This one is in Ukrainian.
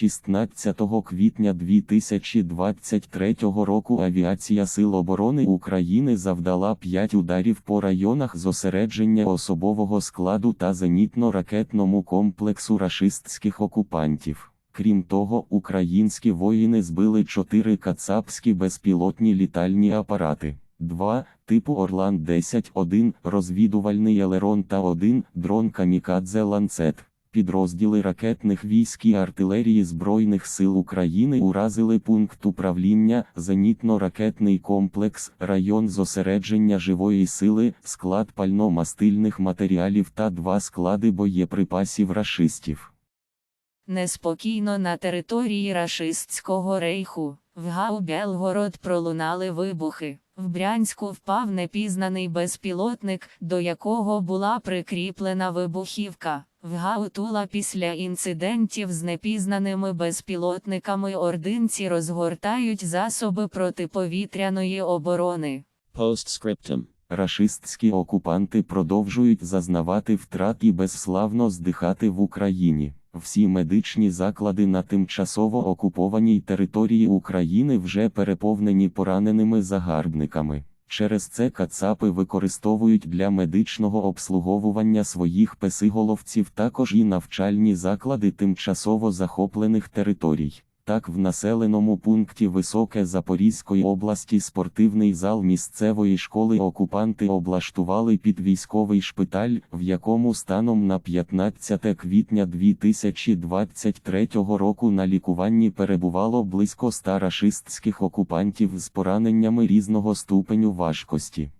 16 квітня 2023 року авіація Сил оборони України завдала 5 ударів по районах зосередження особового складу та зенітно-ракетному комплексу рашистських окупантів. Крім того, українські воїни збили 4 кацапські безпілотні літальні апарати. 2. Типу Орлан-10, 1 розвідувальний елерон та 1 дрон Камікадзе Ланцет. Підрозділи ракетних військ і артилерії Збройних сил України уразили пункт управління, зенітно-ракетний комплекс, район зосередження живої сили, склад пально-мастильних матеріалів та два склади боєприпасів рашистів. Неспокійно на території рашистського рейху. В Гау Белгород пролунали вибухи. В Брянську впав непізнаний безпілотник, до якого була прикріплена вибухівка. В Гаутула після інцидентів з непізнаними безпілотниками ординці розгортають засоби протиповітряної оборони. Postscriptum. Рашистські окупанти продовжують зазнавати втрат і безславно здихати в Україні. Всі медичні заклади на тимчасово окупованій території України вже переповнені пораненими загарбниками. Через це кацапи використовують для медичного обслуговування своїх песиголовців також і навчальні заклади тимчасово захоплених територій. Так, в населеному пункті Високе Запорізької області спортивний зал місцевої школи окупанти облаштували під військовий шпиталь, в якому станом на 15 квітня 2023 року на лікуванні перебувало близько ста рашистських окупантів з пораненнями різного ступеню важкості.